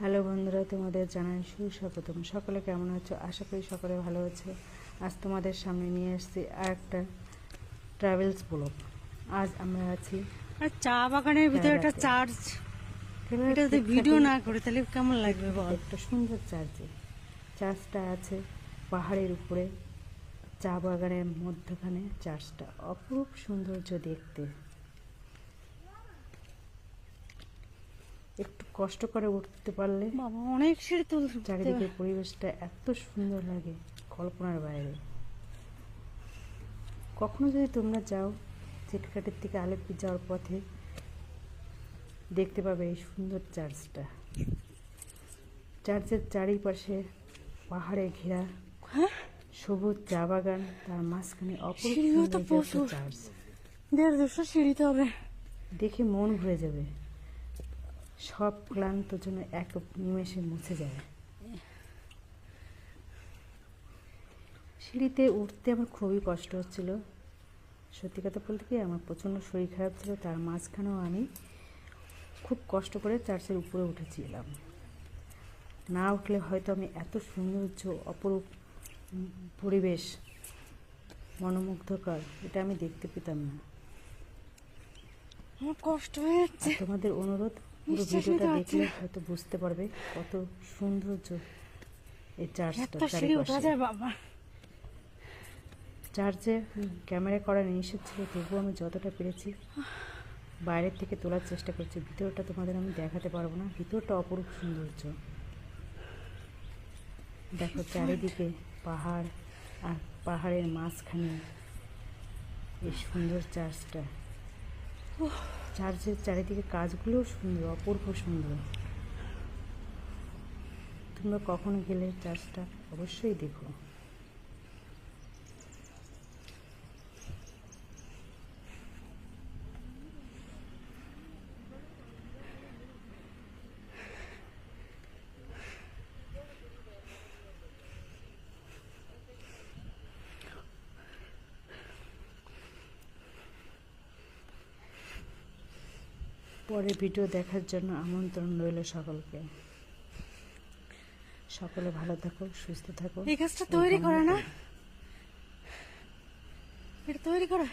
Hello বন্ধুরা তোমাদের জানাই সুস্বাগতম। সকলে কেমন আছো? আশা করি সকলে ভালো আছে। আজ তোমাদের সামনে নিয়ে এসেছি আর একটা ট্রাভেলস ব্লগ। আজ আমরা আছি আর চা বাগানের ভিতরে একটা। চার্চ এটা যদি ভিডিও না করে তাহলে কেমন লাগবে বল? একটা সুন্দর চার্চে চার্চটা আছে পাহাড়ের উপরে চা বাগানের মধ্যখানে। চার্চটা অপরূপ সৌন্দর্য দেখতে। একটু কষ্ট করে উঠতে পারলে বাবা অনেক সিঁড়ি তুল চারিদিকে পরিবেশটা এত সুন্দর লাগে কল্পনার বাইরে। কখনো যদি তোমরা যাও চেটকাটের থেকে আলেপ্পি যাওয়ার পথে দেখতে পাবে এই সুন্দর চার্চটা। চার্চের চারিপাশে পাহাড়ে ঘেরা হ্যাঁ? সবুজ চা বাগান তার মাঝখানে অপরূপ সিঁড়িও তো সৌন্দর্য একটা প্রচুর। চার্চ। দেড় দুশো সিঁড়িতে হবে। দেখে মন ভরে যাবে। সব ক্লান্ত জন্য এক নিমেষে মুছে যায়। সিঁড়িতে উঠতে আমার খুবই কষ্ট হচ্ছিল। সত্যি কথা বলতে কি আমার প্রচণ্ড শরীর খারাপ ছিল তার মাঝখানেও আমি খুব কষ্ট করে চার্চের উপরে উঠেছিলাম। না উঠলে হয়তো আমি এত সৌন্দর্য অপরূপ পরিবেশ মনোমুগ্ধকর এটা আমি দেখতে পেতাম না। আমার কষ্ট হয়ে যাচ্ছে। তোমাদের অনুরোধ? পুরো ভিডিওটা দেখলে হয়তো বুঝতে পারবে কত সৌন্দর্য এই চার্চটা বাবা। চার্চে ক্যামেরা করা নিষেধ ছিল তবুও আমি যতটা পেরেছি। বাইরের থেকে তোলার চেষ্টা করছি ভিতরটা তোমাদের আমি দেখাতে পারব না। ভিতরটা অপরূপ সৌন্দর্য। দেখো চারিদিকে পাহাড় আর পাহাড়ের মাঝখানে এই সুন্দর চার্চটা চার্চের চারিদিকে কাজগুলোও সুন্দর অপূর্ব সুন্দর। তোমরা কখন গেলে চার্চটা অবশ্যই দেখো। পরের ভিডিও দেখার জন্য আমন্ত্রণ রইল সকলকে। সকলে ভালো থাকো সুস্থ থাকো। এই গাছটা তৈরি করে না? এটা তৈরি করা